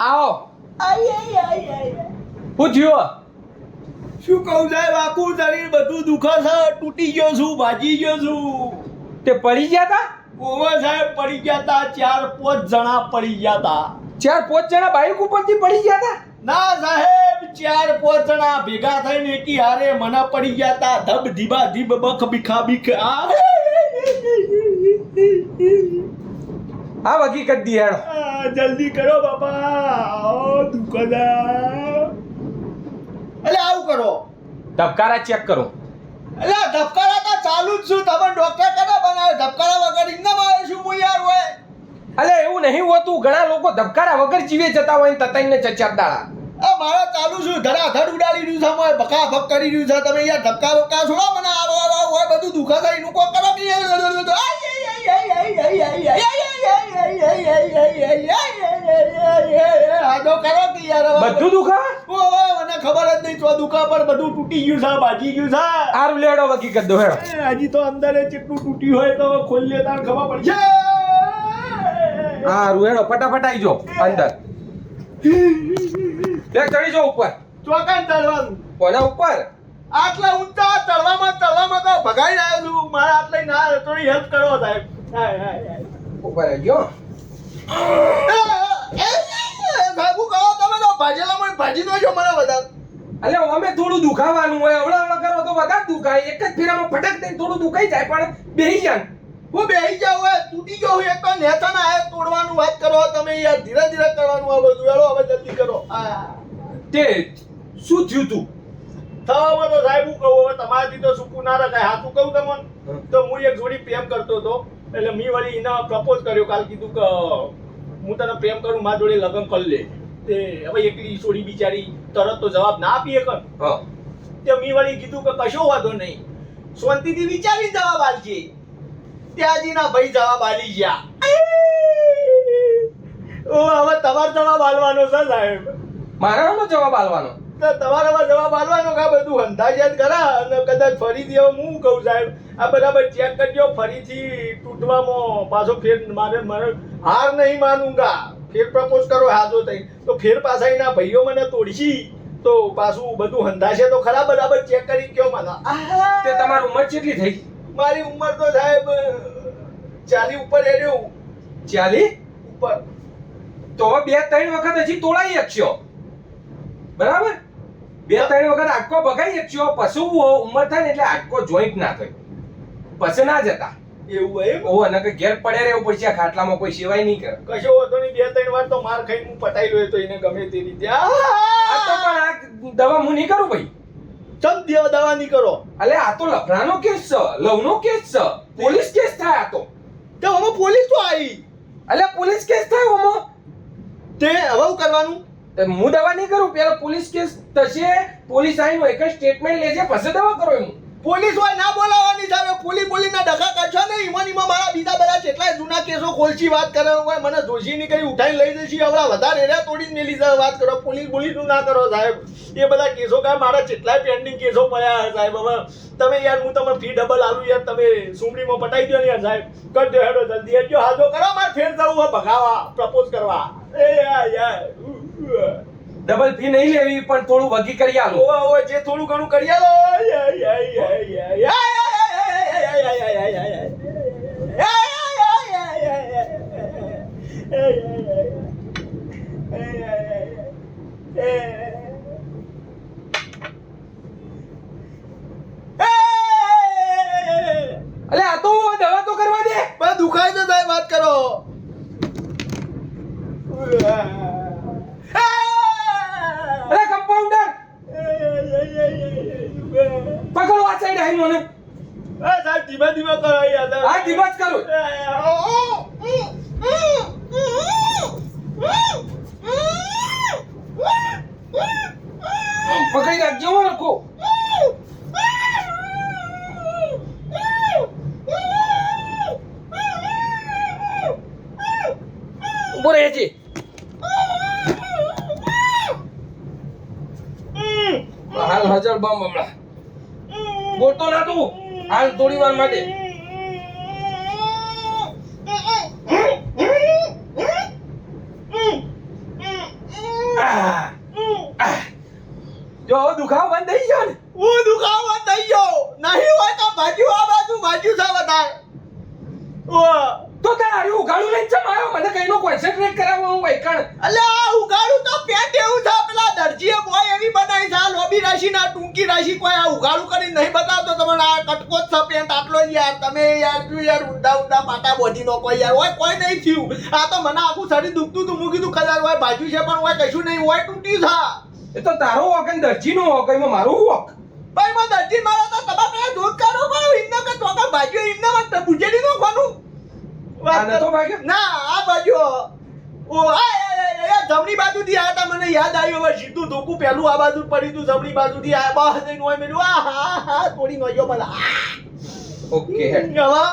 આવો શું કહું સાહેબ આખું શરીર બધું દુખે છે તૂટી ગયો છું ભાજી ગયો છું. તે પડી ગયા તા? ઓવે સાહેબ પડી ગયા તા ચાર પાંચ જણા પડી ગયા તા. ચાર પાંચ જણા બાઇક ઉપરથી પડી ગયા તા? ના સાહેબ. ચાર પોચણા ભેગા થઈને એકી હારે મના પડી ગયા તા. ધબ ધીબા ધીબ બખ બીખા બીખ આ. આ વગી કરી દી હેડો. જલ્દી કરો બાપા. આવો દુકાનદાર અલે આવું કરો. ધબકારા ચેક કરો. અલે ધબકારા તો ચાલુ જ છું. તમે ડોક્ટર કને બનાવે ધબકારા વગર ઇન્ના મારે શું? હું યાર હોય. અલે એવું નહીં હોતું. ઘણા લોકો ધબકારા વગર જીવે જતા હોય ને તતાઈને ચચાર દાડા. મારા ચાલુ છું. ધડાધડ ઉડાડી રહ્યું છે મોય ભકા ભક કરી રહ્યું છે. તમે યાર ધક્કા બક્કા છોડો મને આવો આવો હોય બધું દુખા થાય. એનું કોઈ કરો કે કરો કે યાર? બધું દુખા ઓ મને ખબર જ નહીં તો દુખા પર બધું તૂટી ગયું છે બાજી ગયું છે. આરું લેડો કરી દો હજી તો અંદર ચેટલું તૂટ્યું હોય તો હવે ખોલી તાર ખબર પડશે આરું હેડો ફટાફટ આવી જો અંદર. બે ચડી જાઓ ઉપર. ચોકાન તળવાનું કોના ઉપર? આટલા ઊંચા તળવામાં તળવામાં તો ભગાઈ રહ્યો છું. મારા આટલે ના થોડી હેલ્પ કરો સાહેબ. ઉપર આવી ગયો. ભાગુ કહો તમે તો ભાજેલામાં ભાજી દો મને વધારે. અલે અમે થોડું દુખાવાનું હોય હવળા હવળા કરો તો વધારે દુખાય. એક જ ફેરામાં ફટક દઈને થોડું દુખાઈ જાય પણ બેહી જાય હું બેહી જાઉં તૂટી ગયો એક તો નેતા ના આયા તોડવાનું વાત કરો તમે યાર ધીરે ધીરે કરવાનું આ બધું હેલો હવે જલ્દી કરો આ તે શું થયું તું? થવામાં તો સાહેબ હું કહું હવે તમારાથી તો સૂકું ના રખાય. હાથું કહું તમને? તો હું એક જોડી પ્રેમ કરતો હતો. એટલે મેં વળી એને પ્રપોઝ કર્યો. કાલ કીધું કે હું તને પ્રેમ કરું મારા જોડે લગ્ન કરી લે. તે હવે એકલી છોડી બિચારી તરત તો જવાબ ના આપીએ કર હા. તે મેં વળી કીધું કે કશો વાંધો નહીં. શાંતિથી વિચારી જવાબ આલજે ત્યાંજીના ભાઈ જવાબ આલી ગયા. ઓ હવે તમારે જવાબ આલવાનો છે સાહેબ. મારાનો જવાબ આલવાનો? તમારામાં જવાબ આલવાનો કે બધું અંદાજિત કરા? અને કદાચ ફરીથી હવે હું કહું સાહેબ આ બરાબર ચેક કરજો ફરીથી તૂટવામાં પાછો ફેર મારે મારે હાર નહીં માનુંગા. ફેર પ્રપોઝ કરો હાજો થઈ તો ફેર પાછા એના ભાઈઓ મને તોડશી. તો પાછું બધું હંધાશે તો ખરા બરાબર ચેક કરી કયો મને. તે તમારી ઉંમર કેટલી થઈ? મારી ઉંમર તો સાહેબ ચાલી ઉપર એડ્યો ચાલી? ઉપર. તો બે ત્રણ વખત હજી તોડાઈ શકશો. બરાબર? બે ત્રણ વખત આટકો ભગાઈ શકશો પશુ ઉંમર થાય ને એટલે આટકો જોઈન્ટ ના થાય. પછી ના જતા. એવું એમ? ઓ અને કે ઘેર પડે રહેવું પડશે આ ખાટલામાં કોઈ સેવાય નહીં કરે. કશો વાંધો નહીં બે ત્રણ વાર તો માર ખાઈને હું પટાઈ લો તો એને ગમે તે રીતે. આ! તો પણ આ દવા હું નહીં કરું ભાઈ? ચમ દેવ દવા નહીં કરો? અલે આ તો લફડાનો કેસ છે લવનો કેસ છે. પોલીસ કેસ થાય આ તો. તો હવે પોલીસ તો આવી અલે પોલીસ કેસ થાય ઓમો તે હવે કરવાનું? હું દવા નહીં કરું? પેલો પોલીસ કેસ થશે, પોલીસ આવીને એક સ્ટેટમેન્ટ લેજે પછી દવા કરો એમ. પોલીસ હોય ના બોલાવવાની સામે પોલી પોલીના ડખા કાઢશો ને ઈમાં ને ઈમાં મારા બીજા બધા કેટલાય જૂના કેસો ખોલશી, વાત કરવાનું હોય, મને જોશી ની કરી, ઉઠાઈને લઈ જશી. હવે વધારે એરિયા તોડીને મેલી વાત કરો, પોલીસ બોલીસનું ના કરો સાહેબ. એ બધા કેસો કા મારા કેટલાય પેન્ડિંગ કેસો પડ્યા સાહેબ. હવે તમે યાર, હું તમને ફી ડબલ આલું યાર. તમે સુમડીમાં પટાઈ દો ને યાર સાહેબ. કરજો હેડો જલ્દી. હેડજો હાજો કરો, મારે ફેર જવું ભગાવા પ્રપોઝ કરવા. એ યાર યાર. ડબલ ફી નહીં લેવી પણ થોડું વગી કરી આલો જે થોડું ઘણું કરી આલો પકડો આ સાઈડ મને. આ સાહેબ ધીમે ધીમે કરો યાર આ ધીમા જ કરો. પકડી રાખજો હરખો. ઊભો રહે છે. હાલ મજલ બમ હમણાં. બોલતો ના તું. હાલ થોડી વાર માટે આહ, આહ. જો હવે દુખાવો બંધ થઈ ગયો ને હું દુખાવો થઈ ગયો નહીં હોય તો ભાજ્યું આ બાજુ ભાજ્યું છે વધારે ઓહ. તો તારે હારું ઉઘાડું લઈને મને કોન્સન્ટ્રેટ કરાવો હું વૈકણ. અલ્યા આ ઉઘાડું તો પેટ એવું છે. પેલા દરજીએ બોય એવી બનાવી છે. આ લોબી રાશિ ના ટૂંકી રાશિ કોઈ આ ઉગાડું કરી નહીં બતાવતો. તમને આ કટકો જ છે પેન્ટ આટલો યાર. તમે યાર તું યાર ઊંડા ઊંડા પાટા બોધી નો કોઈ યાર. હોય કોઈ નહીં થયું. આ તો મને આખું શરીર દુખતું તું મૂકી તું કદાચ હોય બાજુ છે પણ હોય કશું નહીં. હોય ટૂંટી થા એ તો તારો વોક અને દરજીનો વોક એમાં મારું વોક ભાઈ માં દરજી મારો તો તમારે પેલા દૂધ કાઢો ભાઈ એમને કે ચોકા બાજુ એમને વાત પૂજેડી નો કોનું ના આ બાજુ ઓ જમણી બાજુથી આયા તા મને યાદ આવ્યું. હવે સીધું ધોકું પેલું આ બાજુ પડ્યું તું જમણી બાજુથી આયા બસ જઈને હોય મેલું. આ હા હા થોડી નોયો મને ઓકે હવે?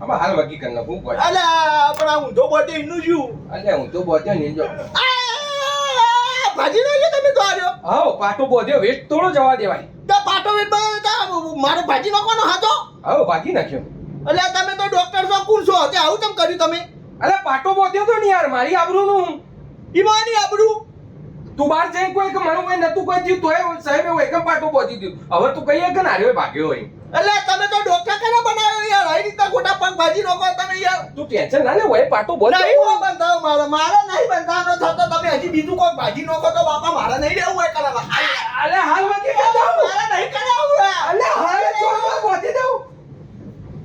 આમાં હાલ વકી કર નાખું બોલ અલા પણ આ ઊંધો બોટે એનું શું? અલે હું તો બોધ્યો ને જો ભાજી નોયો તમે તો આર્યો. હાઉ પાટો બોધ્યો વેટ તોડો જવા દેવાય. તો પાટો વેટ મારે મારો ભાજી નાખવાનો હતો. હા ભાગી નાખ્યો. અલ્યા તમે તો ડોક્ટર છો કોણ છો. તે આવું કેમ કર્યું તમે? અલે પાટો બોધ્યો તો ને યાર મારી આબરૂનું ઈમાની આબરૂ. તું બાર જઈ કોઈ કે મારું કોઈ નતું કોઈ થયું તોય સાહેબ હોય કે પાટો પહોંચી દીધું. હવે તું કહીએ કે નાર્યો ભાગ્યો હોય. એટલે તમે તો ડોક્ટર કેને બનાવ્યો યાર? આવી રીતના ખોટા પગ ભાજી નાખો તમે યાર. તું ટેન્શન ના લે હોય પાટો બોલ નહીં હોય બંધાવ મારો. મારે નહીં બંધાવાનો થતો. તમે હજી બીજું કોઈ ભાજી નાખો તો બાપા મારા નહીં રહેવું હોય કરાવા અલે હાલ વકી કર મારા મારે નહીં કરાવું અલે હાલ છોડવા પહોંચી દઉં.